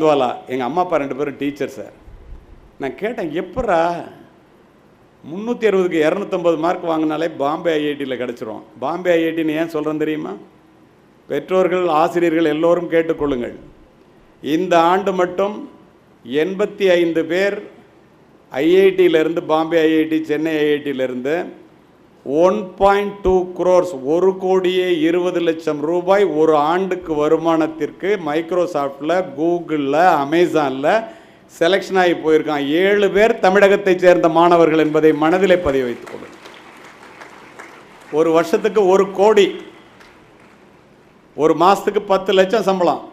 கந்த்வாலா எங்கள் அம்மா அப்பா ரெண்டு பேரும் டீச்சர் சார். நான் கேட்டேன் எப்பட்றா? முந்நூற்றி அறுபதுக்கு இரநூத்தம்பது மார்க் வாங்கினாலே பாம்பே ஐஐடியில் கிடச்சிரும். பாம்பே ஐஐடின்னு ஏன் சொல்கிறேன் தெரியுமா? பெற்றோர்கள் ஆசிரியர்கள் எல்லோரும் கேட்டுக்கொள்ளுங்கள். இந்த ஆண்டு மட்டும் எண்பத்தி ஐந்து பேர் ஐஐடியிலேருந்து பாம்பே ஐஐடி சென்னை ஐஐடியிலேருந்து ஒன் பாயிண்ட் டூ குரோர்ஸ் ஒரு கோடியே இருபது லட்சம் ரூபாய் ஒரு ஆண்டுக்கு வருமானத்திற்கு மைக்ரோசாஃப்டில் கூகுளில் அமேசானில் செலெக்ஷன் ஆகி போயிருக்கான். ஏழு பேர் தமிழகத்தைச் சேர்ந்த மாணவர்கள் என்பதை மனதிலே பதிவு வைத்துக் கொள்ளும் ஒரு வருஷத்துக்கு ஒரு கோடி ஒரு மாதத்துக்கு பத்து லட்சம் சம்பளம்.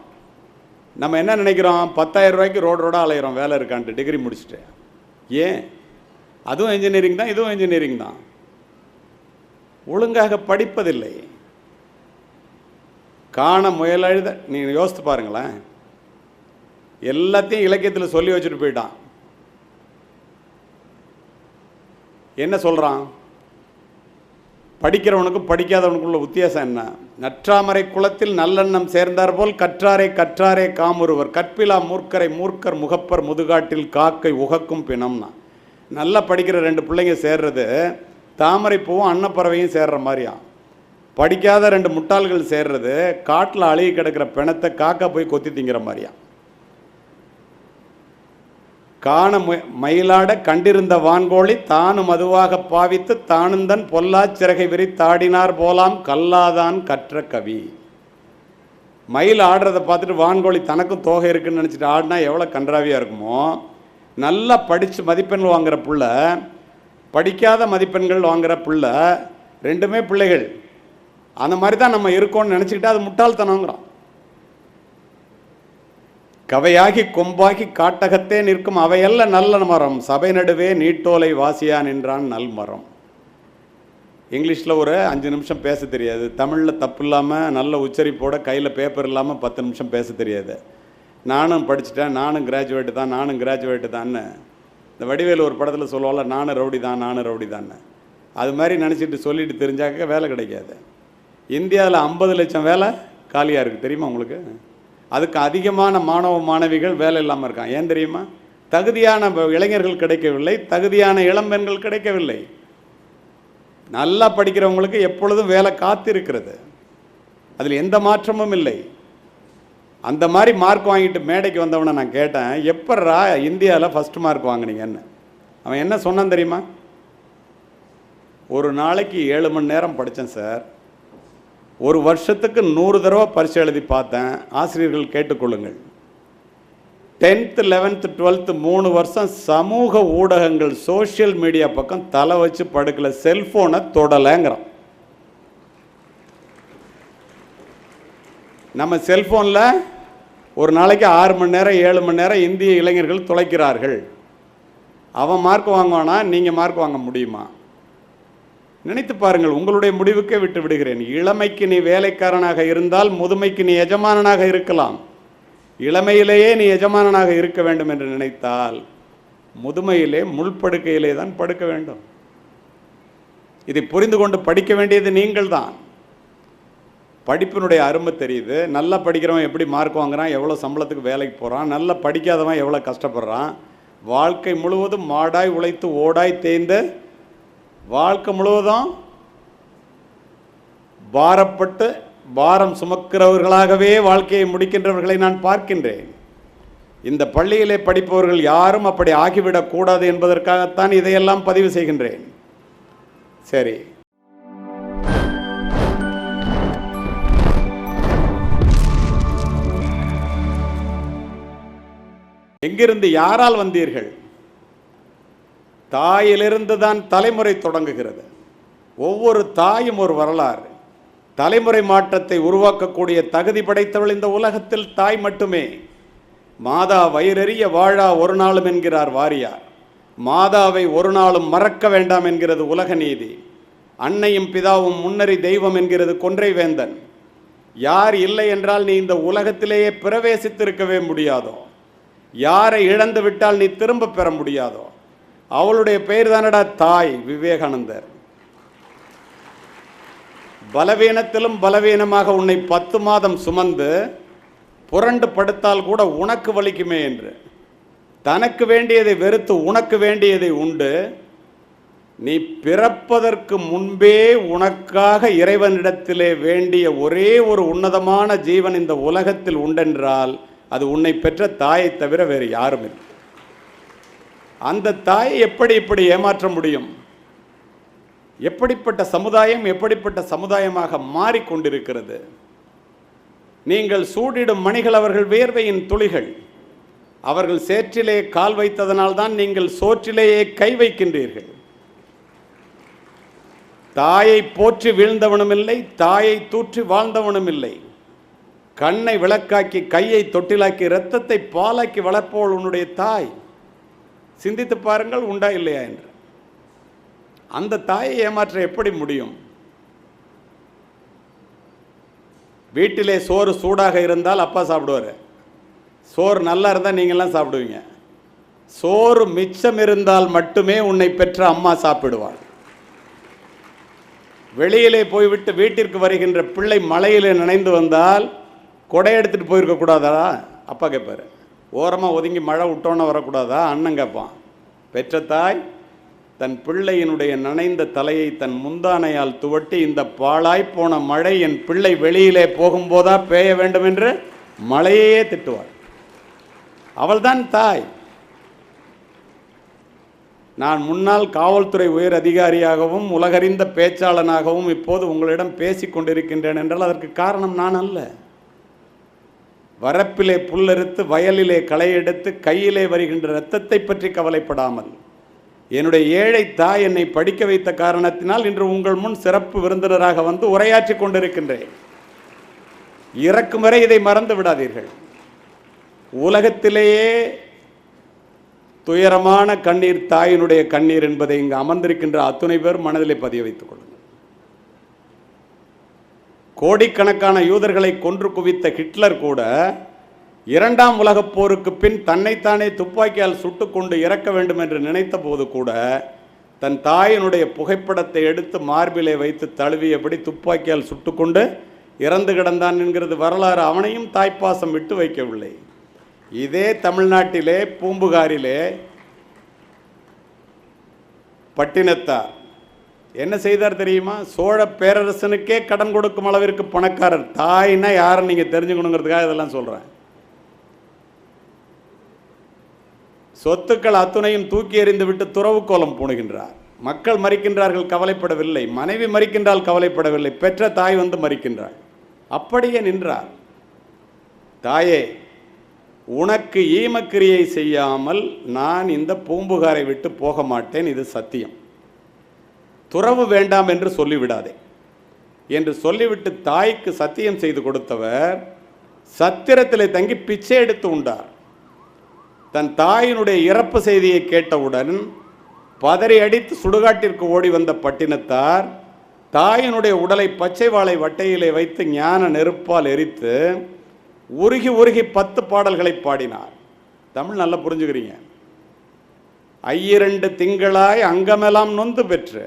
நம்ம என்ன நினைக்கிறோம்? பத்தாயிரம் ரூபாய்க்கு ரோடு ரோடாக அலையிறோம் வேலை இருக்கான்ட்டு டிகிரி முடிச்சுட்டு. ஏன்? அதுவும் இன்ஜினியரிங் தான் இதுவும் இன்ஜினியரிங் தான். ஒழுங்காக படிப்பதில்லை. காண முயலழுத நீங்கள் யோசித்து பாருங்களேன். எல்லாத்தையும் இலக்கியத்தில் சொல்லி வச்சுட்டு போயிட்டான். என்ன சொல்கிறான் படிக்கிறவனுக்கும் படிக்காதவனுக்குள்ள வித்தியாசம் என்ன? நற்றாமரை குளத்தில் நல்லெண்ணம் சேர்ந்தார் போல் கற்றாரை கற்றாரே காமுருவர். கற்பிலா மூர்க்கரை மூர்க்கர் முகப்பர் முதுகாட்டில் காக்கை உகக்கும் பிணம்னா. நல்லா படிக்கிற ரெண்டு பிள்ளைங்க சேர்றது தாமரை பூவும் அன்னப்பறவையும் சேர்ற மாதிரியாம் படிக்காத ரெண்டு முட்டாள்கள் சேர்றது காட்டில் அழுகி கிடக்கிற பிணத்தை காக்கா போய் கொத்தி திங்கிற மாதிரியாம் காண மயிலாட கண்டிருந்த வான்கோழி தானும் அதுவாக பாவித்து தானுந்தன் பொல்லாச்சிறகை சிறகை விரித்தாடினார் போலாம் கல்லாதான் கற்ற கவி. மயில் ஆடுறதை பார்த்துட்டு வான்கோழி தனக்கும் தோகை இருக்குன்னு நினச்சிட்டு ஆடினா எவ்வளோ கன்றாவியாக இருக்குமோ? நல்லா படித்து மதிப்பெண் வாங்குற புள்ள படிக்காத மதிப்பெண்கள் வாங்குற புள்ள ரெண்டுமே பிள்ளைகள். அந்த மாதிரி தான் நம்ம இருக்கோம்னு நினச்சிக்கிட்டு அது முட்டாள்தனங்கிறோம் கவையாகி கொம்பாகி காட்டகத்தே நிற்கும் அவையல்ல நல்ல மரம். சபை நடுவே நீட்டோலை வாசியா நின்றான் நல் மரம் இங்கிலீஷில் ஒரு அஞ்சு நிமிஷம் பேச தெரியாது. தமிழில் தப்பு இல்லாமல் நல்ல உச்சரிப்போட கையில் பேப்பர் இல்லாமல் பத்து நிமிஷம் பேச தெரியாது. நானும் படிச்சுட்டேன். நானும் கிராஜுவேட்டு தான். நானும் கிராஜுவேட்டு தான்னு இந்த வடிவேலு ஒரு படத்தில் சொல்லுவாள் நானும் ரவுடி தான் நானும் ரவுடி தான் அது மாதிரி நினச்சிட்டு சொல்லிட்டு தெரிஞ்சாக்க வேலை கிடைக்காது. இந்தியாவில் ஐம்பது லட்சம் வேலை காலியாக இருக்குது தெரியுமா உங்களுக்கு? அதுக்கு அதிகமான மாணவ மாணவிகள் வேலை இல்லாமல் இருக்கான் ஏன் தெரியுமா? தகுதியான வ- இளைஞர்கள் கிடைக்கவில்லை தகுதியான இளம்பெண்கள் கிடைக்கவில்லை. நல்லா படிக்கிறவங்களுக்கு எப்பொழுதும் வேலை காத்திருக்கிறது. அதில் எந்த மாற்றமும் இல்லை. அந்த மாதிரி மார்க் வாங்கிட்டு மேடைக்கு வந்தவனை நான் கேட்டேன் எப்பட்றா இந்தியாவில் ஃபஸ்ட் மார்க் வாங்குனீங்கன்னு? அவன் என்ன சொன்னான் தெரியுமா? ஒரு நாளைக்கு ஏழு மணி நேரம் படித்தேன் சார். ஒரு வருஷத்துக்கு நூறு தடவை பரிசு எழுதி பார்த்தேன். ஆசிரியர்கள் கேட்டுக்கொள்ளுங்கள். டென்த்து லெவன்த்து டுவெல்த்து மூணு வருஷம் சமூக ஊடகங்கள் சோஷியல் மீடியா பக்கம் தலை வச்சு படுக்கல செல்ஃபோனை தொடலைங்கிறான். நம்ம செல்ஃபோனில் ஒரு நாளைக்கு ஆறு மணி நேரம் ஏழு மணி நேரம் இந்திய இளைஞர்கள் துளைக்கிறார்கள் அவன் மார்க் வாங்குவானா? நீங்கள் மார்க் வாங்க முடியுமா? நினைத்து பாருங்கள் உங்களுடைய முடிவுக்கே விட்டு விடுகிறேன். இளமைக்கு நீ வேலைக்காரனாக இருந்தால் முதுமைக்கு நீ எஜமானனாக இருக்கலாம். இளமையிலேயே நீ எஜமானனாக இருக்க வேண்டும் என்று நினைத்தால் முதுமையிலே முள்படுக்கையிலே தான் படுக்க வேண்டும். இதை புரிந்து கொண்டு படிக்க வேண்டியது நீங்கள்தான். படிப்பினுடைய அருமை தெரியுது. நல்லா படிக்கிறவன் எப்படி மார்க் வாங்குறான் எவ்வளோ சம்பளத்துக்கு வேலைக்கு போகிறான் நல்லா படிக்காதவன் எவ்வளோ கஷ்டப்படுறான். வாழ்க்கை முழுவதும் மாடாய் உழைத்து ஓடாய் தேய்ந்து வாழ்க்கை முழுவதும் பாரப்பட்டு பாரம் சுமக்கிறவர்களாகவே வாழ்க்கையை முடிக்கின்றவர்களை நான் பார்க்கின்றேன். இந்த பள்ளியிலே படிப்பவர்கள் யாரும் அப்படி ஆகிவிடக்கூடாது என்பதற்காகத்தான் இதையெல்லாம் பதிவு செய்கின்றேன். சரி எங்கிருந்து யாரால் வந்தீர்கள்? தாயிலிருந்து தான் தலைமுறை தொடங்குகிறது. ஒவ்வொரு தாயும் ஒரு வரலாறு. தலைமுறை மாற்றத்தை உருவாக்கக்கூடிய தகுதி படைத்தவள் இந்த உலகத்தில் தாய் மட்டுமே. மாதா வயிறறிய வாழா ஒரு நாளும் என்கிறார் வாரியார். மாதாவை ஒரு நாளும் மறக்க வேண்டாம் என்கிறது உலக நீதி. அன்னையும் பிதாவும் முன்னறி தெய்வம் என்கிறது கொன்றை வேந்தன். யார் இல்லை என்றால் நீ இந்த உலகத்திலேயே பிரவேசித்திருக்கவே முடியாதோ? யாரை இழந்து விட்டால் நீ திரும்ப பெற முடியாதோ? அவளுடைய பெயர் தானடா தாய் விவேகானந்தர். பலவீனத்திலும் பலவீனமாக உன்னை பத்து மாதம் சுமந்து புரண்டு படுத்தால் கூட உனக்கு வலிக்குமே என்று. தனக்கு வேண்டியதை வெறுத்து உனக்கு வேண்டியதை உண்டு. நீ பிறப்பதற்கு முன்பே உனக்காக இறைவனிடத்திலே வேண்டிய ஒரே ஒரு உன்னதமான ஜீவன் இந்த உலகத்தில் உண்டென்றால் அது உன்னை பெற்ற தாயை தவிர வேறு யாரும் இல்லை. அந்த தாயை எப்படி இப்படி ஏமாற்ற முடியும்? எப்படிப்பட்ட சமுதாயம் எப்படிப்பட்ட சமுதாயமாக மாறிக்கொண்டிருக்கிறது? நீங்கள் சூடிடும் மணிகள் அவர்கள் வேர்வையின் துளிகள். அவர்கள் சேற்றிலே கால் வைத்ததனால்தான் நீங்கள் சோற்றிலேயே கை வைக்கின்றீர்கள். தாயை போற்றி வீழ்ந்தவனும் இல்லை தாயை தூற்றி வாழ்ந்தவனும் இல்லை கண்ணை விளக்காக்கி கையை தொட்டிலாக்கி இரத்தத்தை பாலாக்கி வளர்ப்பவள் உன்னுடைய தாய். சிந்தித்து பாருங்கள் உண்டா இல்லையா என்று. அந்த தாயை ஏமாற்ற எப்படி முடியும்? வீட்டிலே சோறு சூடாக இருந்தால் அப்பா சாப்பிடுவார். சோறு நல்லா இருந்தால் நீங்கள்லாம் சாப்பிடுவீங்க. சோறு மிச்சம் இருந்தால் மட்டுமே உன்னை பெற்ற அம்மா சாப்பிடுவாள். வெளியிலே போய்விட்டு வீட்டிற்கு வருகின்ற பிள்ளை மழையிலே நினைந்து வந்தால் கொடை எடுத்துகிட்டு போயிருக்க கூடாதா? அப்பா கேட்பார் ஓரமாக ஒதுங்கி மழை விட்டோன்னு வரக்கூடாதா? அண்ணன் கேட்பான் பெற்ற தாய் தன் பிள்ளையினுடைய நனைந்த தலையை தன் முந்தானையால் துவட்டி இந்த பாழாய் போன மழை என் பிள்ளை வெளியிலே போகும்போதா பேய வேண்டும் என்று மழையே திட்டுவாள். அவள்தான் தாய். நான் முன்னாள் காவல்துறை உயர் அதிகாரியாகவும் உலகறிந்த பேச்சாளனாகவும் இப்போது உங்களிடம் பேசிக் கொண்டிருக்கின்றேன் என்றால் அதற்கு காரணம் நான் அல்ல. வரப்பிலே புல்லறுத்து வயலிலே களை எடுத்து கையிலே வருகின்ற இரத்தத்தை பற்றி கவலைப்படாமல். என்னுடைய ஏழை தாய் என்னை படிக்க வைத்த காரணத்தினால் இன்று உங்கள் முன் சிறப்பு விருந்தினராக வந்து உரையாற்றி கொண்டிருக்கின்றேன். இறக்கும் வரை இதை மறந்து விடாதீர்கள். உலகத்திலேயே துயரமான கண்ணீர் தாயினுடைய கண்ணீர் என்பதை இங்கு அமர்ந்திருக்கின்ற அத்துணை பேர் மனதிலே பதிய வைத்துக் கொள்ளுங்கள். கோடிக்கணக்கான யூதர்களை கொன்று குவித்த ஹிட்லர் கூட இரண்டாம் உலகப் போருக்கு பின் தன்னைத்தானே துப்பாக்கியால் சுட்டுக்கொண்டு இறக்க வேண்டும் என்று நினைத்த போது கூட தன் தாயினுடைய புகைப்படத்தை எடுத்து மார்பிலே வைத்து தழுவியபடி துப்பாக்கியால் சுட்டுக்கொண்டு இறந்து கிடந்தான் என்கிறது வரலாறு அவனையும் தாய்ப்பாசம் விட்டு வைக்கவில்லை. இதே தமிழ்நாட்டிலே பூம்புகாரிலே பட்டினத்தார் என்ன செய்தார் தெரியுமா? சோழ பேரரசனுக்கே கடன் கொடுக்கும் அளவிற்கு பணக்காரர். தாய்னா யாரும் நீங்கள் தெரிஞ்சுக்கணுங்கிறதுக்காக இதெல்லாம் சொல்கிறேன் சொத்துக்கள் அத்துணையும் தூக்கி எறிந்து விட்டு துறவு கோலம் பூணுகின்றார். மக்கள் மறிக்கின்றார்கள் கவலைப்படவில்லை. மனைவி மறிக்கின்றால் கவலைப்படவில்லை. பெற்ற தாய் வந்து மறிக்கின்றார் அப்படியே நின்றார். தாயே உனக்கு ஈமக்கிரியை செய்யாமல் நான் இந்த பூம்புகாரை விட்டு போக மாட்டேன். இது சத்தியம். துறவு வேண்டாம் என்று சொல்லிவிடாதே. என்று சொல்லிவிட்டு தாய்க்கு சத்தியம் செய்து கொடுத்தவர் சத்திரத்தில் தங்கி பிச்சை எடுத்து உண்டார். தன் தாயினுடைய இறப்பு செய்தியை கேட்டவுடன் பதறி அடித்து சுடுகாட்டிற்கு ஓடி வந்த பட்டினத்தார் தாயினுடைய உடலை பச்சை வாழை வட்டையிலே வைத்து ஞான நெருப்பால் எரித்து உருகி உருகி பத்து பாடல்களை பாடினார். தமிழ் நல்லா புரிஞ்சுக்கிறீங்க. ஐயிரண்டு திங்களாய் அங்கமெல்லாம் நொந்து பெற்று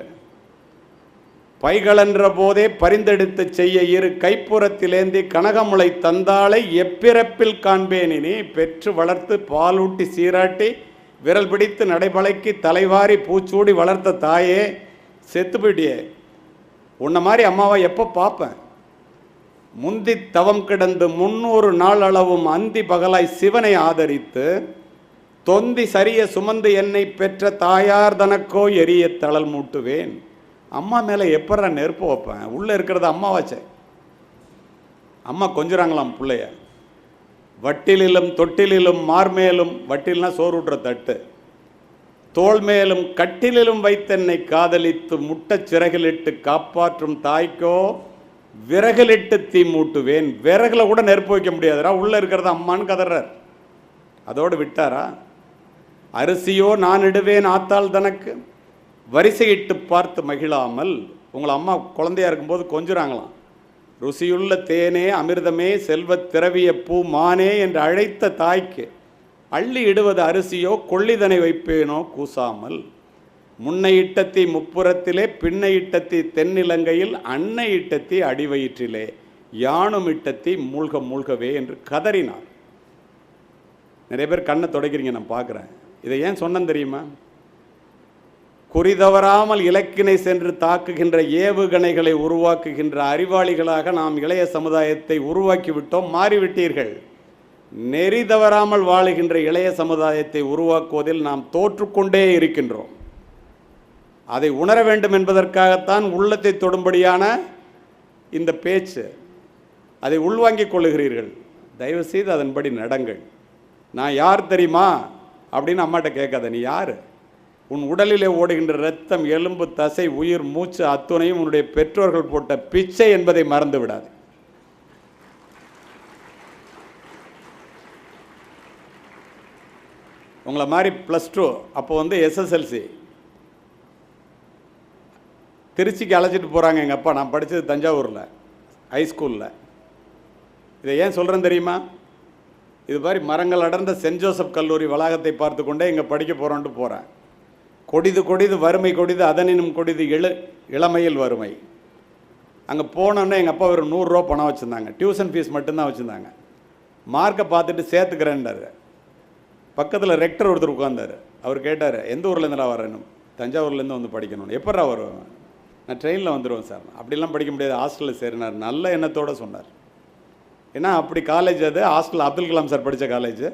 பைகளன்ற போதே பரிந்தெடுத்து செய்ய இரு கைப்புறத்திலேந்தி கனகமுளை தந்தாளை எப்பிறப்பில் காண்பேனினி பெற்று வளர்த்து பாலூட்டி சீராட்டி விரல் பிடித்து நடைபழக்கி தலைவாரி பூச்சூடி வளர்த்த தாயே செத்து போயிட்டியே. உன்னை மாதிரி அம்மாவை எப்போ பார்ப்பேன் முந்தி தவம் கிடந்து முன்னூறு நாள் அளவும் அந்தி பகலாய் சிவனை ஆதரித்து தொந்தி சரிய சுமந்து என்னை பெற்ற தாயார் தனக்கோ எரிய தளல் மூட்டுவேன். அம்மா மேலே எப்படா நெருப்பு வைப்பேன்? உள்ளே இருக்கிறத அம்மாவாச்சே அம்மா கொஞ்சுறாங்களாம் பிள்ளைய. வட்டிலிலும் தொட்டிலிலும் மார்மேலும் வட்டில்னா சோறு விட்ற தட்டு. தோள் மேலும் கட்டிலிலும் வைத்தென்னை காதலித்து முட்டச் சிறகிலிட்டு காப்பாற்றும் தாய்க்கோ விறகிலிட்டு தீ மூட்டுவேன். விறகுல கூட நெருப்பு வைக்க முடியாதுடா உள்ளே இருக்கிறத அம்மான்னு கதறார். அதோடு விட்டாரா? அரிசியோ நான் இடுவேன் ஆத்தால் தனக்கு. வரிசையிட்டு பார்த்து மகிழாமல் உங்களை அம்மா குழந்தையா இருக்கும்போது கொஞ்சுறாங்களாம். ருசியுள்ள தேனே அமிர்தமே செல்வத் திரவிய பூ மானே என்று அழைத்த தாய்க்கு அள்ளி இடுவது அரிசியோ கொள்ளிதனை வைப்பேனோ கூசாமல் முன்னை இட்டத்தி முப்புறத்திலே பின்னை இட்டத்தி தென்னிலங்கையில் அன்னை இட்டத்தி அடிவயிற்றிலே யானும் இட்டத்தி மூழ்க மூழ்கவே என்று கதறினார். நிறைய பேர் கண்ணை தொடக்கிறீங்க நான் பார்க்குறேன். இதை ஏன் சொன்னேன் தெரியுமா? குறிதவறாமல் இலக்கினை சென்று தாக்குகின்ற ஏவுகணைகளை உருவாக்குகின்ற அறிவாளிகளாக நாம் இளைய சமுதாயத்தை உருவாக்கி விட்டோம் மாறிவிட்டீர்கள். நெறி தவறாமல் வாழுகின்ற இளைய சமுதாயத்தை உருவாக்குவதில் நாம் தோற்றுக்கொண்டே இருக்கின்றோம். அதை உணர வேண்டும் என்பதற்காகத்தான் உள்ளத்தை தொடும்படியான இந்த பேச்சு. அதை உள்வாங்கிக் கொள்ளுகிறீர்கள். தயவுசெய்து அதன்படி நடங்கள். நான் யார் தெரியுமா? அப்படின்னு அம்மாட்ட கேட்காத நீ யார்? உன் உடலிலே ஓடுகின்ற இரத்தம் எலும்பு தசை உயிர் மூச்சு அத்துணையும் உன்னுடைய பெற்றோர்கள் போட்ட பிச்சை என்பதை மறந்து விடாது உங்களை மாதிரி ப்ளஸ் டூ அப்போ வந்து எஸ்எஸ்எல்சி திருச்சிக்கு அழைச்சிட்டு போகிறாங்க எங்கள் அப்பா. நான் படித்தது தஞ்சாவூரில் ஹைஸ்கூலில் இதை ஏன் சொல்கிறேன் தெரியுமா? இது மாதிரி மரங்கள் அடர்ந்த சென்ட் ஜோசப் கல்லூரி வளாகத்தை பார்த்து கொண்டே இங்கே படிக்க போகிறோன்ட்டு போகிறேன் கொடிது கொடிது வறுமை கொடிது அதனினும் கொடிது இள இளமையில் வறுமை. அங்கே போனோன்னே எங்கள் அப்பா ஒரு நூறுரூவா பணம் வச்சுருந்தாங்க. டியூஷன் ஃபீஸ் மட்டும்தான் வச்சுருந்தாங்க. மார்க்கை பார்த்துட்டு சேர்த்துக்கிறேன்டாரு. பக்கத்தில் ரெக்டர் ஒருத்தர் உட்காந்தார் அவர் கேட்டார் எந்த ஊர்லேருந்துடா வரணும் தஞ்சாவூர்லேருந்து வந்து படிக்கணும் எப்படா வருவேன் நான் ட்ரெயினில் வந்துடுவேன் சார். அப்படிலாம் படிக்க முடியாது. ஹாஸ்டலில் சேரினார். நல்ல எண்ணத்தோடு சொன்னார். ஏன்னா அப்படி காலேஜ் அது. ஹாஸ்டல் அப்துல் கலாம் சார் படித்த காலேஜ்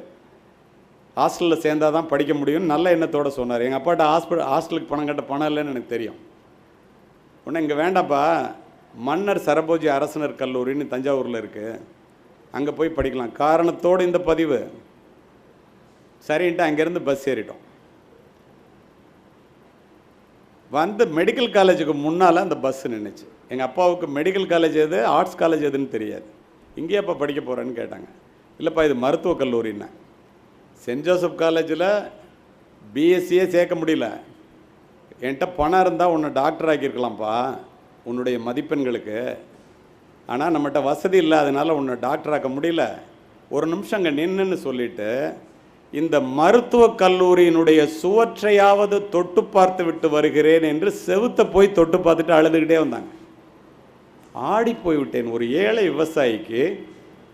ஹாஸ்டலில் சேர்ந்தால் தான் படிக்க முடியும்னு நல்ல எண்ணத்தோடு சொன்னார். எங்கள் அப்பாட்ட ஹாஸ்பிட்டல் ஹாஸ்டலுக்கு பணம் கட்ட பணம் இல்லைன்னு எனக்கு தெரியும். உடனே இங்கே வேண்டாம்ப்பா மன்னர் சரபோஜி அரசனர் கல்லூரின்னு தஞ்சாவூரில் இருக்குது அங்கே போய் படிக்கலாம். காரணத்தோடு இந்த பதிவு. சரின்ட்டு அங்கேருந்து பஸ் ஏறிட்டோம். வந்து மெடிக்கல் காலேஜுக்கு முன்னால் அந்த பஸ் நின்றுச்சு எங்கள் அப்பாவுக்கு மெடிக்கல் காலேஜ் எது ஆர்ட்ஸ் காலேஜ் எதுன்னு தெரியாது. இங்கேயே அப்போ படிக்க போகிறேன்னு கேட்டாங்க. இல்லைப்பா இது மருத்துவக் கல்லூரின்னேன் சென்ட் ஜோசப் காலேஜில் பிஎஸ்சியே சேர்க்க முடியல. என்கிட்ட பணம் இருந்தால் உன்னை டாக்டர் ஆக்கியிருக்கலாம்ப்பா உன்னுடைய மதிப்பெண்களுக்கு. ஆனால் நம்மகிட்ட வசதி இல்லை அதனால் உன்னை டாக்டர் ஆக்க முடியல. ஒரு நிமிஷம் அங்கே நின்றுன்னு சொல்லிட்டு இந்த மருத்துவக் கல்லூரியினுடைய சுவற்றையாவது தொட்டு பார்த்து விட்டு வருகிறேன் என்று செவுத்த போய் தொட்டு பார்த்துட்டு அழுதுகிட்டே வந்தாங்க. ஆடி போய்விட்டேன். ஒரு ஏழை விவசாயிக்கு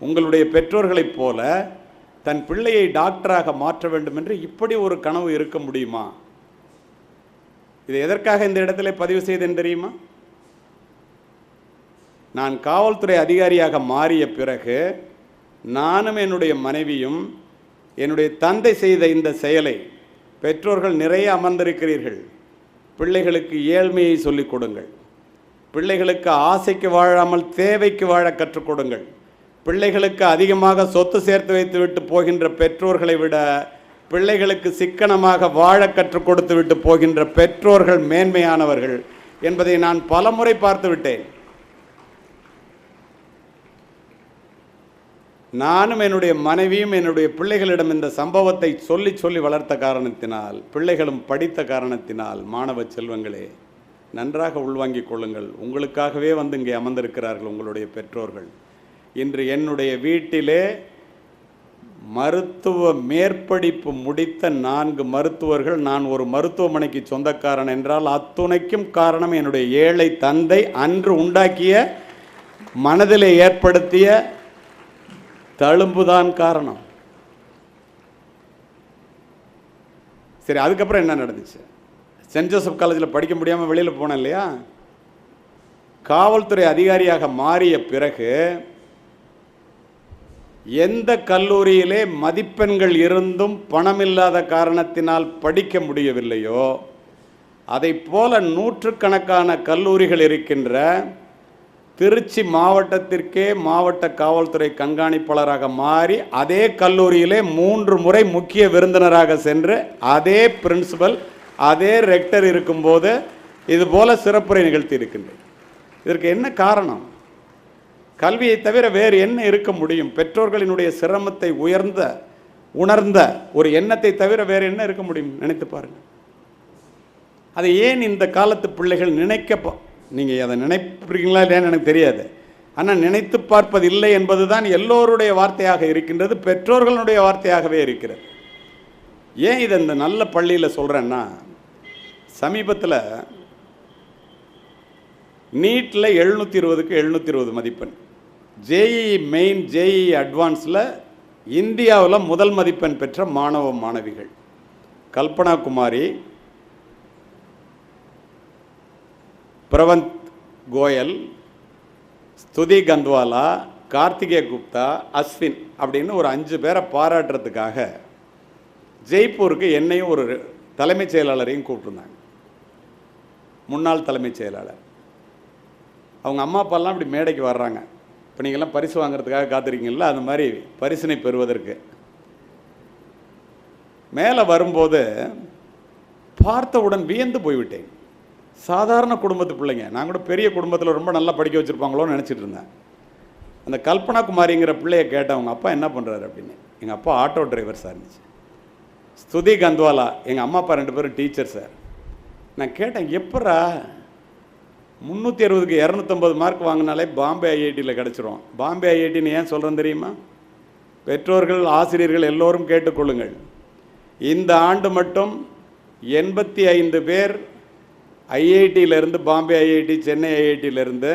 உங்களுடைய பெற்றோர்களைப் போல தன் பிள்ளையை டாக்டராக மாற்ற வேண்டும் என்று இப்படி ஒரு கனவு இருக்க முடியுமா? இது எதற்காக இந்த இடத்துல பதிவு செய்தேன் தெரியுமா? நான் காவல்துறை அதிகாரியாக மாறிய பிறகு நானும் என்னுடைய மனைவியும் என்னுடைய தந்தை செய்த இந்த செயலை பெற்றோர்கள் நிறைய அமர்ந்திருக்கிறீர்கள். பிள்ளைகளுக்கு ஏழ்மையை சொல்லிக் கொடுங்கள். பிள்ளைகளுக்கு ஆசைக்கு வாழாமல் தேவைக்கு வாழ கற்றுக் கொடுங்கள். பிள்ளைகளுக்கு அதிகமாக சொத்து சேர்த்து வைத்துவிட்டு போகின்ற பெற்றோர்களை விட பிள்ளைகளுக்கு சிக்கனமாக வாழ கற்றுக் கொடுத்து விட்டு போகின்ற பெற்றோர்கள் மேன்மையானவர்கள் என்பதை நான் பலமுறை பார்த்து விட்டேன். நானும் என்னுடைய மனைவியும் என்னுடைய பிள்ளைகளிடம் இந்த சம்பவத்தை சொல்லி சொல்லி வளர்த்த காரணத்தினால் பிள்ளைகளும் படித்த காரணத்தினால் மாணவ செல்வங்களே நன்றாக உள்வாங்கிக் கொள்ளுங்கள். உங்களுக்காகவே வந்து இங்கே அமர்ந்திருக்கிறார்கள் உங்களுடைய பெற்றோர்கள். இன்று என்னுடைய வீட்டிலே மருத்துவ மேற்படிப்பு முடித்த நான்கு மருத்துவர்கள் நான் ஒரு மருத்துவமனைக்கு சொந்தக்காரன் என்றால் அத்துணைக்கும் காரணம் என்னுடைய ஏழை தந்தை அன்று உண்டாக்கிய மனதிலே ஏற்படுத்திய தழும்புதான் காரணம். சரி அதுக்கப்புறம் என்ன நடந்துச்சு? சென்ட் ஜோசப் காலேஜில் படிக்க முடியாமல் வெளியில் போனேன் இல்லையா? காவல்துறை அதிகாரியாக மாறிய பிறகு எந்த கல்லூரியிலே மதிப்பெண்கள் இருந்தும் பணமில்லாத காரணத்தினால் படிக்க முடியவில்லையோ அதைப் போல நூற்றுக்கணக்கான கல்லூரிகள் இருக்கின்ற திருச்சி மாவட்டத்திற்கே மாவட்ட காவல்துறை கண்காணிப்பாளராக மாறி அதே கல்லூரியிலே மூன்று முறை முக்கிய விருந்தினராக சென்று அதே பிரின்சிபல் அதே ரெக்டர் இருக்கும்போது இது போல சிறப்புரை நிகழ்த்தி இருக்கின்றேன். இதற்கு என்ன காரணம்? கல்வியை தவிர வேறு என்ன இருக்க முடியும்? பெற்றோர்களினுடைய சிரமத்தை உயர்ந்த உணர்ந்த ஒரு எண்ணத்தை தவிர வேறு என்ன இருக்க முடியும்? நினைத்து பாருங்கள் அதை ஏன் இந்த காலத்து பிள்ளைகள் நினைக்கப்போ நீங்கள் அதை நினைப்பீங்களா இல்லையான்னு எனக்கு தெரியாது. ஆனால் நினைத்து பார்ப்பது இல்லை என்பதுதான் எல்லோருடைய வார்த்தையாக இருக்கின்றது பெற்றோர்களுடைய வார்த்தையாகவே இருக்கிறது. ஏன் இதை இந்த நல்ல பள்ளியில் சொல்கிறேன்னா சமீபத்தில் நீட்டில் எழுநூற்றி இருபதுக்கு எழுநூற்றி இருபது மதிப்பெண் ஜேஇ மெயின் ஜேஇ அட்வான்ஸில் இந்தியாவில் முதல் மதிப்பெண் பெற்ற மாணவ மாணவிகள். கல்பனா குமாரி பிரவந்த் கோயல் ஸ்துதி கந்த்வாலா கார்த்திகே குப்தா அஸ்வின் அப்படின்னு ஒரு அஞ்சு பேரை பாராட்டுறதுக்காக ஜெய்ப்பூருக்கு என்னையும் ஒரு தலைமைச் செயலாளரையும் கூப்பிட்டுருந்தாங்க. முன்னாள் தலைமைச் செயலாளர். அவங்க அம்மா அப்பாலாம் இப்படி மேடைக்கு வர்றாங்க. இப்போ நீங்கள்லாம் பரிசு வாங்குறதுக்காக காத்திருக்கீங்களா அந்த மாதிரி பரிசினை பெறுவதற்கு. மேலே வரும்போது பார்த்தவுடன் வியந்து போய்விட்டேன். சாதாரண குடும்பத்து பிள்ளைங்க. நான் கூட பெரிய குடும்பத்தில் ரொம்ப நல்லா படிக்க வச்சுருப்பாங்களோன்னு நினச்சிட்டு இருந்தேன். அந்த கல்பனா குமாரிங்கிற பிள்ளையை கேட்டேன் அவங்க அப்பா என்ன பண்ணுறாரு அப்படின்னு. எங்கள் அப்பா ஆட்டோ டிரைவர் சார் இருந்துச்சு. ஸ்துதி கந்த்வாலா எங்கள் அம்மா அப்பா ரெண்டு பேரும் டீச்சர் சார். நான் கேட்டேன் எப்பட்றா முந்நூற்றி அறுபதுக்கு இரநூத்தம்பது மார்க் வாங்கினாலே பாம்பே ஐஐடியில் கிடச்சிரும். பாம்பே ஐஐடின்னு ஏன் சொல்கிறேன் தெரியுமா? பெற்றோர்கள் ஆசிரியர்கள் எல்லோரும் கேட்டுக்கொள்ளுங்கள். இந்த ஆண்டு மட்டும் எண்பத்தி ஐந்து பேர் ஐஐடியிலேருந்து பாம்பே ஐஐடி சென்னை ஐஐடியிலேருந்து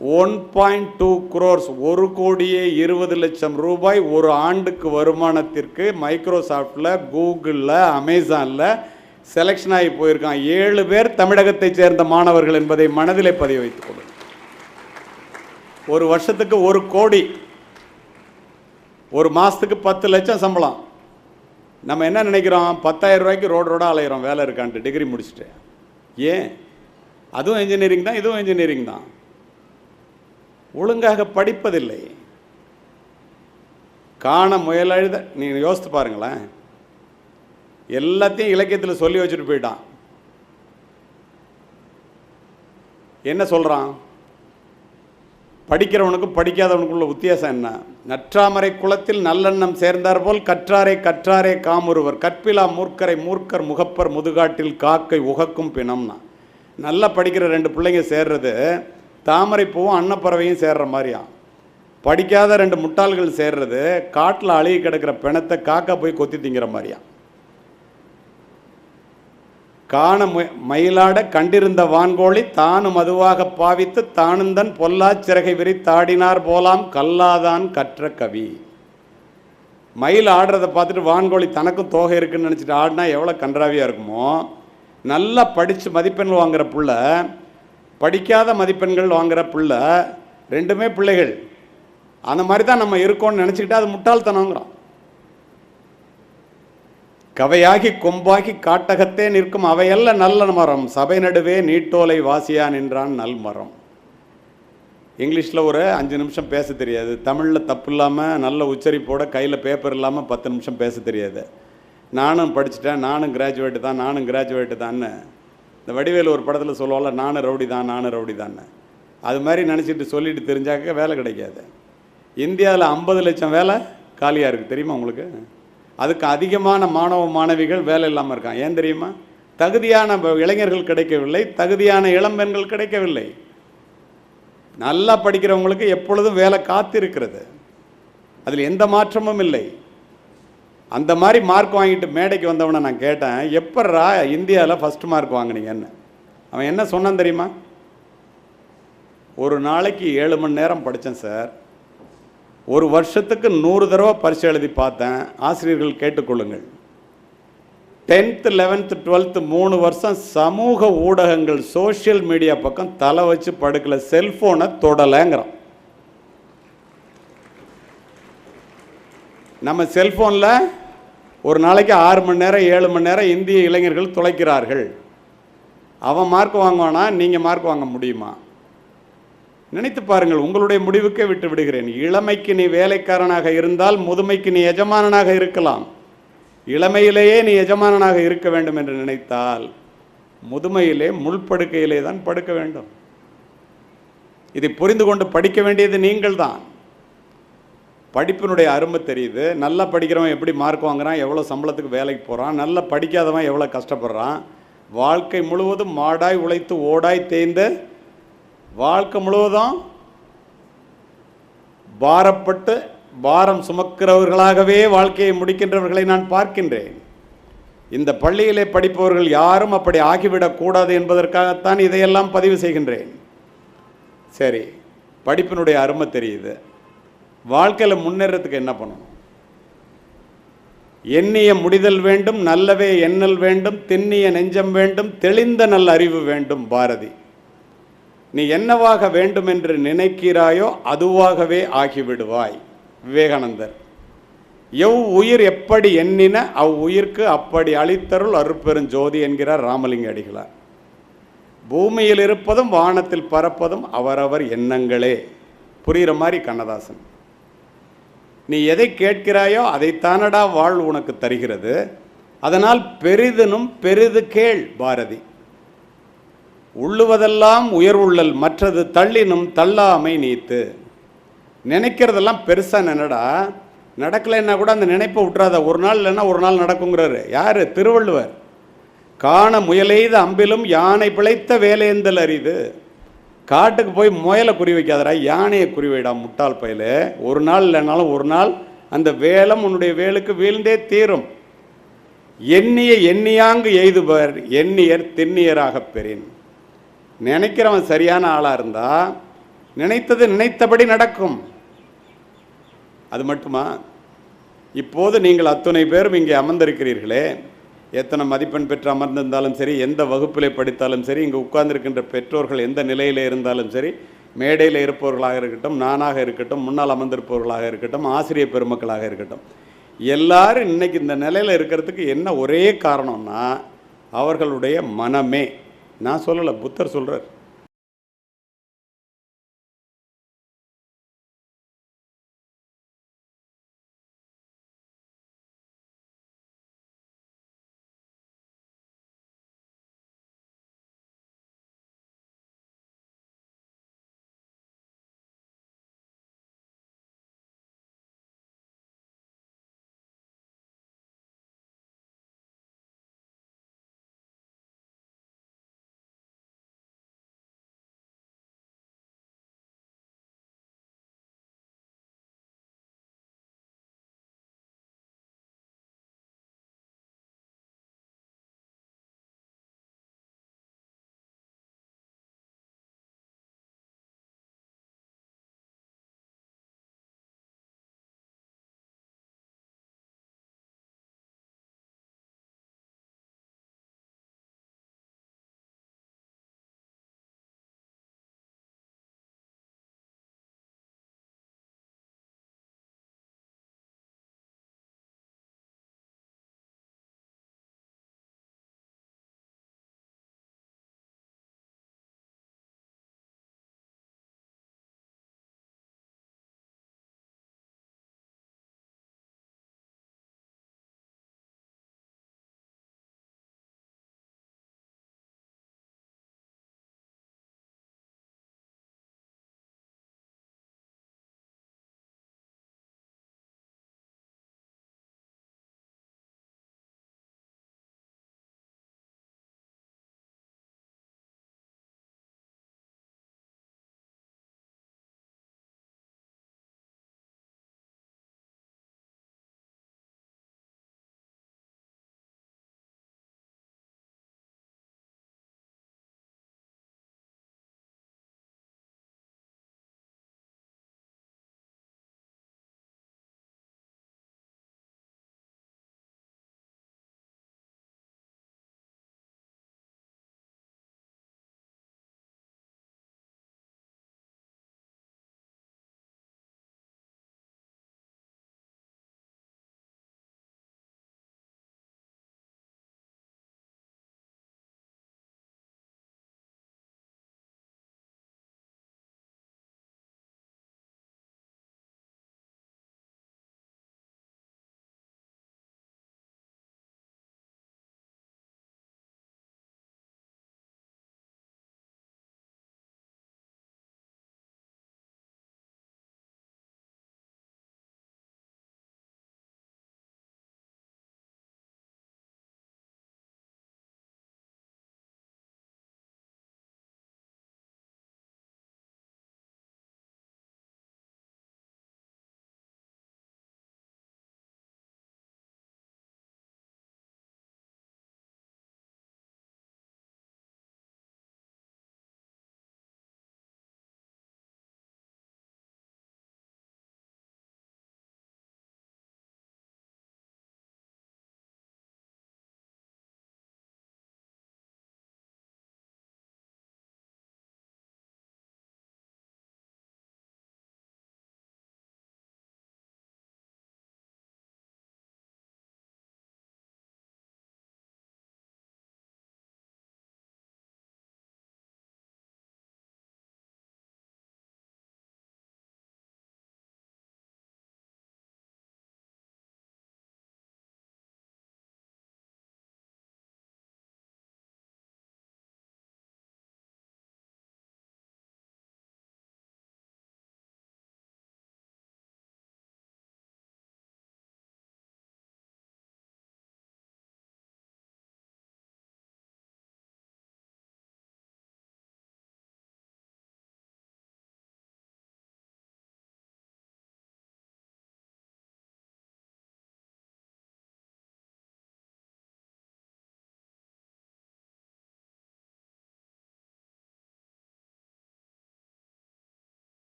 ஒன் பாயிண்ட் டூ குரோர்ஸ் ஒரு கோடியே இருபது லட்சம் ரூபாய் ஒரு ஆண்டுக்கு வருமானத்திற்கு மைக்ரோசாஃப்டில் கூகுளில் அமேசானில் செலெக்ஷன் ஆகி போயிருக்கான். ஏழு பேர் தமிழகத்தைச் சேர்ந்த மாணவர்கள் என்பதை மனதிலே பதிய வைத்துக் கொள்ளுங்கள் ஒரு வருஷத்துக்கு ஒரு கோடி ஒரு மாதத்துக்கு பத்து லட்சம் சம்பளம். நம்ம என்ன நினைக்கிறோம்? பத்தாயிரம் ரூபாய்க்கு ரோடு ரோடாக அலையிறோம். வேலை இருக்கான்ட்டு டிகிரி முடிச்சுட்டு. ஏன்? அதுவும் இன்ஜினியரிங் தான் இதுவும் இன்ஜினியரிங் தான். ஒழுங்காக படிப்பதில்லை. காண முயலழுத நீங்கள் யோசித்து பாருங்களேன். எல்லாத்தையும் இலக்கியத்தில் சொல்லி வச்சுட்டு போயிட்டான். என்ன சொல்கிறான் படிக்கிறவனுக்கும் படிக்காதவனுக்குள்ள வித்தியாசம் என்ன? நற்றாமரை குளத்தில் நல்லெண்ணம் சேர்ந்தார் போல் கற்றாரை கற்றாரே காமுருவர். கற்பிலா மூர்க்கரை மூர்க்கர் முகப்பர் முதுகாட்டில் காக்கை உகக்கும் பிணம்னா. நல்லா படிக்கிற ரெண்டு பிள்ளைங்க சேர்றது தாமரை பூவும் அன்னப்பறவையும் சேர்ற மாதிரியா? படிக்காத ரெண்டு முட்டாள்கள் சேர்றது காட்டில் அழுகி கிடக்கிற பிணத்தை காக்கா போய் கொத்தி திங்கிற மாதிரியா? காண மயிலாட கண்டிருந்த வான்கோழி தானும் அதுவாக பாவித்து தானுந்தன் பொல்லாச்சிறகை விரித்தாடினார் போலாம் கல்லாதான் கற்ற கவி. மயில் ஆடுறதை பார்த்துட்டு வான்கோழி தனக்கும் தோகை இருக்குன்னு நினச்சிட்டு ஆடினா எவ்வளோ கன்றாவியாக இருக்குமோ? நல்லா படித்து மதிப்பெண்கள் வாங்குகிற புள்ள படிக்காத மதிப்பெண்கள் வாங்குகிற புள்ள ரெண்டுமே பிள்ளைகள். அந்த மாதிரி தான் நம்ம இருக்கோம்னு நினச்சிக்கிட்டா அது முட்டாள்தனங்கிறோம் கவையாகி கொம்பாகி காட்டகத்தே நிற்கும் அவையல்ல நல்ல மரம். சபை நடுவே நீட்டோலை வாசியா நின்றான் நல் மரம். இங்கிலீஷில் ஒரு அஞ்சு நிமிஷம் பேச தெரியாது. தமிழில் தப்பு இல்லாமல் நல்ல உச்சரிப்போட கையில் பேப்பர் இல்லாமல் பத்து நிமிஷம் பேச தெரியாது. நானும் படிச்சுட்டேன். நானும் கிராஜுவேட்டு தான். நானும் கிராஜுவேட்டு தான்னு. இந்த வடிவேலு ஒரு படத்தில் சொல்லுவாள் நானும் ரவுடி தான் நானும் ரவுடி தான்னு. அது மாதிரி நினச்சிட்டு சொல்லிட்டு தெரிஞ்சாக்க வேலை கிடைக்காது. இந்தியாவில் ஐம்பது லட்சம் வேலை காலியாக இருக்குது தெரியுமா உங்களுக்கு? அதுக்கு அதிகமான மாணவ மாணவிகள் வேலை இல்லாமல் இருக்கான் ஏன் தெரியுமா? தகுதியான இளைஞர்கள் கிடைக்கவில்லை தகுதியான இளம்பெண்கள் கிடைக்கவில்லை. நல்லா படிக்கிறவங்களுக்கு எப்பொழுதும் வேலை காத்திருக்கிறது. அதில் எந்த மாற்றமும் இல்லை. அந்த மாதிரி மார்க் வாங்கிட்டு மேடைக்கு வந்தவனை நான் கேட்டேன் எப்பட்றா இந்தியாவில் ஃபஸ்ட் மார்க் வாங்குனீங்கன்னு? அவன் என்ன சொன்னான் தெரியுமா? ஒரு நாளைக்கு ஏழு மணி நேரம் படித்தேன் சார். ஒரு வருஷத்துக்கு நூறு தடவை பரிசு எழுதி பார்த்தேன். ஆசிரியர்கள் கேட்டுக்கொள்ளுங்கள். டென்த்து லெவன்த்து டுவெல்த்து மூணு வருஷம் சமூக ஊடகங்கள் சோஷியல் மீடியா பக்கம் தலை வச்சு படுக்கல செல்ஃபோனை தொடலைங்கிறான். நம்ம செல்ஃபோனில் ஒரு நாளைக்கு ஆறு மணி நேரம் ஏழு மணி நேரம் இந்திய இளைஞர்கள் துளைக்கிறார்கள் அவன் மார்க் வாங்குவானா? நீங்கள் மார்க் வாங்க முடியுமா? நினைத்து பாருங்கள் உங்களுடைய முடிவுக்கே விட்டு விடுகிறேன். இளமைக்கு நீ வேலைக்காரனாக இருந்தால் முதுமைக்கு நீ எஜமானனாக இருக்கலாம். இளமையிலேயே நீ எஜமானனாக இருக்க வேண்டும் என்று நினைத்தால் முதுமையிலே முள்படுக்கையிலே தான் படுக்க வேண்டும். இதை புரிந்து கொண்டு படிக்க வேண்டியது நீங்கள் தான். படிப்பினுடைய அருமை தெரியுது. நல்லா படிக்கிறவன் எப்படி மார்க் வாங்குறான் எவ்வளோ சம்பளத்துக்கு வேலைக்கு போகிறான் நல்லா படிக்காதவன் எவ்வளோ கஷ்டப்படுறான். வாழ்க்கை முழுவதும் மாடாய் உழைத்து ஓடாய் தேய்ந்த வாழ்க்கை முழுவதும் பாரப்பட்டு பாரம் சுமக்கிறவர்களாகவே வாழ்க்கையை முடிக்கின்றவர்களை நான் பார்க்கின்றேன். இந்த பள்ளியிலே படிப்பவர்கள் யாரும் அப்படி ஆகிவிடக்கூடாது என்பதற்காகத்தான் இதையெல்லாம் பதிவு செய்கின்றேன். சரி படிப்பினுடைய அருமை தெரியுது. வாழ்க்கையில் முன்னேறதுக்கு என்ன பண்ணணும்? எண்ணிய முடிதல் வேண்டும் நல்லவே எண்ணல் வேண்டும் திண்ணிய நெஞ்சம் வேண்டும் தெளிந்த நல்ல அறிவு வேண்டும் பாரதி. நீ என்னவாக வேண்டும் என்று நினைக்கிறாயோ அதுவாகவே ஆகிவிடுவாய். விவேகானந்தர் எவ் உயிர் எப்படி எண்ணின அவ் உயிர்க்கு அப்படி அளித்தருள் அருட்பெருஞ்சோதி என்கிறார் ராமலிங்க அடிகளார். பூமியில் இருப்பதும் வானத்தில் பறப்பதும் அவரவர் எண்ணங்களே புரிகிற மாதிரி கண்ணதாசன். நீ எதை கேட்கிறாயோ அதைத்தானடா வாழ் உனக்கு தருகிறது. அதனால் பெரிதனும் பெரிது கேள் பாரதி. உள்ளுவதெல்லாம் உயர்வுள்ளல் மற்றது தள்ளினும் தள்ளாமை நீத்து. நினைக்கிறதெல்லாம் பெருசாக நினடா நடக்கலைன்னா கூட அந்த நினைப்பை விட்டுறாத. ஒரு நாள் இல்லைன்னா ஒரு நாள் நடக்குங்கிறாரு. யார்? திருவள்ளுவர். காண முயலெய்த அம்பிலும் யானை பிழைத்த வேலையந்தல் அரிது. காட்டுக்கு போய் முயலை குறி வைக்காதடா. யானையை குறி வைடா முட்டாள் பயல. ஒரு நாள் இல்லைனாலும் ஒரு நாள் அந்த வேலம் உன்னுடைய வேலுக்கு வீழ்ந்தே தீரும். எண்ணிய எண்ணியாங்கு எய்துபவர் எண்ணியர் திண்ணியராகப் பெறின். நினைக்கிறவன் சரியான ஆளாக இருந்தால் நினைத்தது நினைத்தபடி நடக்கும். அது மட்டுமா? இப்போது நீங்கள் அத்துணை பேரும் இங்கே அமர்ந்திருக்கிறீர்களே. எத்தனை மதிப்பெண் பெற்று அமர்ந்திருந்தாலும் சரி எந்த வகுப்பில் படித்தாலும் சரி இங்கே உட்கார்ந்திருக்கின்ற பெற்றோர்கள் எந்த நிலையில் இருந்தாலும் சரி மேடையில் இருப்பவர்களாக இருக்கட்டும் நானாக இருக்கட்டும் முன்னால் அமர்ந்திருப்பவர்களாக இருக்கட்டும் ஆசிரியர் பெருமக்களாக இருக்கட்டும் எல்லாரும் இன்னைக்கு இந்த நிலையில் இருக்கிறதுக்கு என்ன ஒரே காரணம்னா அவர்களுடைய மனமே. நான் சொல்லலை புத்தர் சொல்கிறார்